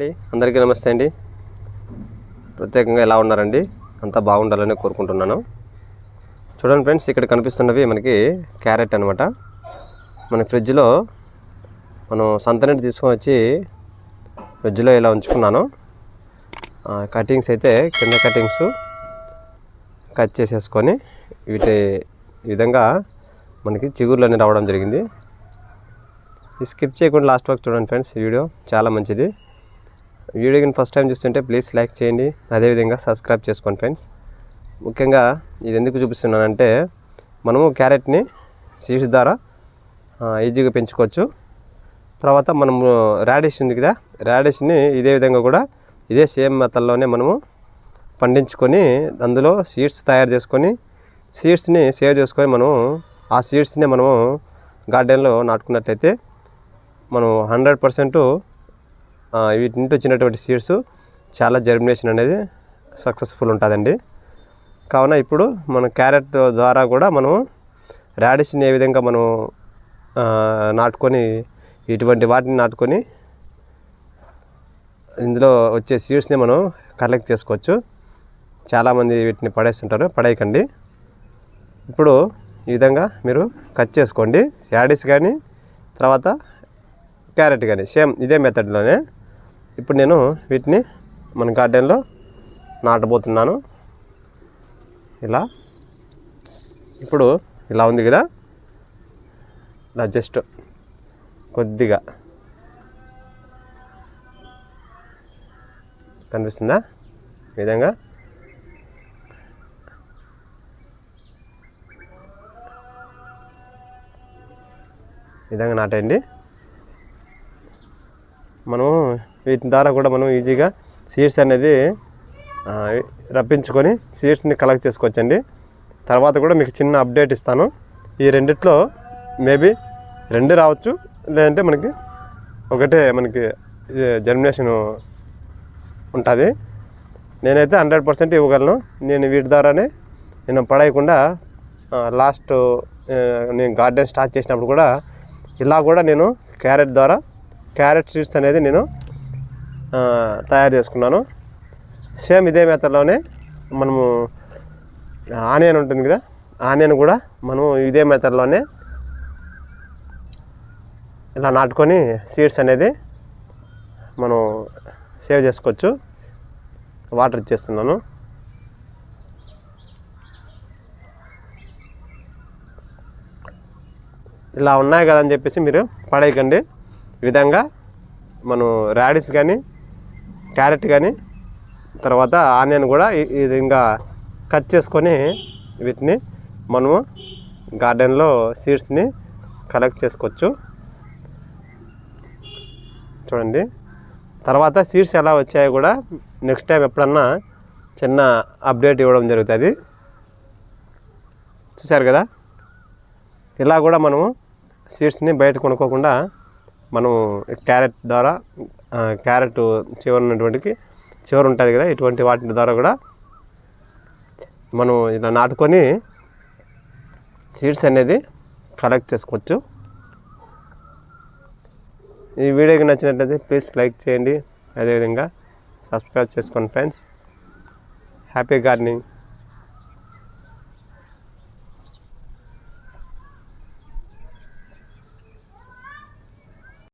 అండి. అందరికీ నమస్తే అండి. ప్రత్యేకంగా ఎలా ఉన్నారండి? అంతా బాగుండాలని కోరుకుంటున్నాను. చూడండి ఫ్రెండ్స్ ఇక్కడ కనిపిస్తున్నవి మనకి క్యారెట్ అనమాట మన ఫ్రిడ్జ్లో మనం సంతనీటి తీసుకొని వచ్చి ఫ్రిడ్జ్లో ఇలా ఉంచుకున్నాను. కటింగ్స్ అయితే కింద కటింగ్స్ కట్ చేసేసుకొని వీటి ఈ విధంగా మనకి చిగురులని రావడం జరిగింది. స్కిప్ చేయకుండా లాస్ట్ వరకు చూడండి ఫ్రెండ్స్ వీడియో చాలా మంచిది. వీడియోని ఫస్ట్ టైం చూస్తుంటే ప్లీజ్ లైక్ చేయండి. అదేవిధంగా సబ్స్క్రైబ్ చేసుకోండి ఫ్రెండ్స్ ముఖ్యంగా ఇది ఎందుకు చూపిస్తున్నానంటే మనము క్యారెట్ని సీడ్స్ ద్వారా ఈజీగా పెంచుకోవచ్చు. తర్వాత మనము రాడిష్ ఉంది కదా రాడిష్ని ఇదే విధంగా కూడా ఇదే సేమ్ మెథడ్లోనే మనము పండించుకొని అందులో సీడ్స్ తయారు చేసుకొని సీడ్స్ని సేవ్ చేసుకొని మనము ఆ సీడ్స్ని మనము గార్డెన్లో నాటుకున్నట్లయితే మనం హండ్రెడ్ పర్సెంటు వీటి నుంచి వచ్చినటువంటి సీడ్స్ చాలా జర్మినేషన్ అనేది సక్సెస్ఫుల్ ఉంటుందండి. కావున ఇప్పుడు మన క్యారెట్ ద్వారా కూడా మనం రాడిష్ని ఏ విధంగా మనం నాటుకొని ఇటువంటి వాటిని నాటుకొని ఇందులో వచ్చే సీడ్స్ని మనం కలెక్ట్ చేసుకోవచ్చు. చాలామంది వీటిని పడేస్తుంటారు పడేయకండి. ఇప్పుడు ఈ విధంగా మీరు కట్ చేసుకోండి. శాడీస్ కానీ తర్వాత క్యారెట్ కానీ సేమ్ ఇదే మెథడ్లోనే ఇప్పుడు నేను వీటిని మన గార్డెన్లో నాటబోతున్నాను. ఇలా. ఇప్పుడు ఇలా ఉంది కదా. ఇలా జస్ట్ కొద్దిగా కనిపిస్తుందా? విధంగా. విధంగా నాటండి మనము వీటి ద్వారా కూడా మనం ఈజీగా సీడ్స్ అనేది రప్పించుకొని సీడ్స్ని కలెక్ట్ చేసుకోవచ్చండి. తర్వాత కూడా మీకు చిన్న అప్డేట్ ఇస్తాను. ఈ రెండిట్లో మేబీ రెండు రావచ్చు లేదంటే మనకి ఒకటే మనకి జర్మినేషన్ ఉంటుంది. నేనైతే హండ్రెడ్ పర్సెంట్ ఇవ్వగలను. నేను వీటి ద్వారానే నేను పడేయకుండా లాస్ట్ నేను గార్డెన్ స్టార్ట్ చేసినప్పుడు కూడా ఇలా కూడా నేను క్యారెట్ ద్వారా క్యారెట్ సీడ్స్ అనేది నేను తయారు చేసుకున్నాను. సేమ్ ఇదే మెథడ్లోనే మనము ఆనియన్ ఉంటుంది కదా ఆనియన్ కూడా మనము ఇదే మెథడ్లోనే ఇలా నాటుకొని సీడ్స్ అనేది మనం సేవ్ చేసుకోవచ్చు. వాటర్ ఇచ్చేస్తున్నాను. ఇలా ఉన్నాయి కదా అని చెప్పేసి మీరు పడేయకండి. ఈ విధంగా మనం ర్యాడీస్ కానీ క్యారెట్ కానీ తర్వాత ఆనియన్ కూడా ఇది ఇంకా కట్ చేసుకొని వీటిని మనము గార్డెన్లో సీడ్స్ని కలెక్ట్ చేసుకోవచ్చు. చూడండి. తర్వాత సీడ్స్ ఎలా వచ్చాయో కూడా నెక్స్ట్ టైం ఎప్పుడన్నా చిన్న అప్డేట్ ఇవ్వడం జరుగుతుంది. చూశారు కదా? ఇలా కూడా మనము సీడ్స్ని బయట కొనుక్కోకుండా మనం క్యారెట్ ద్వారా క్యారెట్ చివరి ఉన్నటువంటికి చివరి ఉంటుంది కదా ఇటువంటి వాటి ద్వారా కూడా మనం ఇలా నాటుకొని సీడ్స్ అనేది కలెక్ట్ చేసుకోవచ్చు. ఈ వీడియోకి నచ్చినట్లయితే ప్లీజ్ లైక్ చేయండి. అదేవిధంగా సబ్స్క్రైబ్ చేసుకోండి ఫ్రెండ్స్ హ్యాపీ గార్డెనింగ్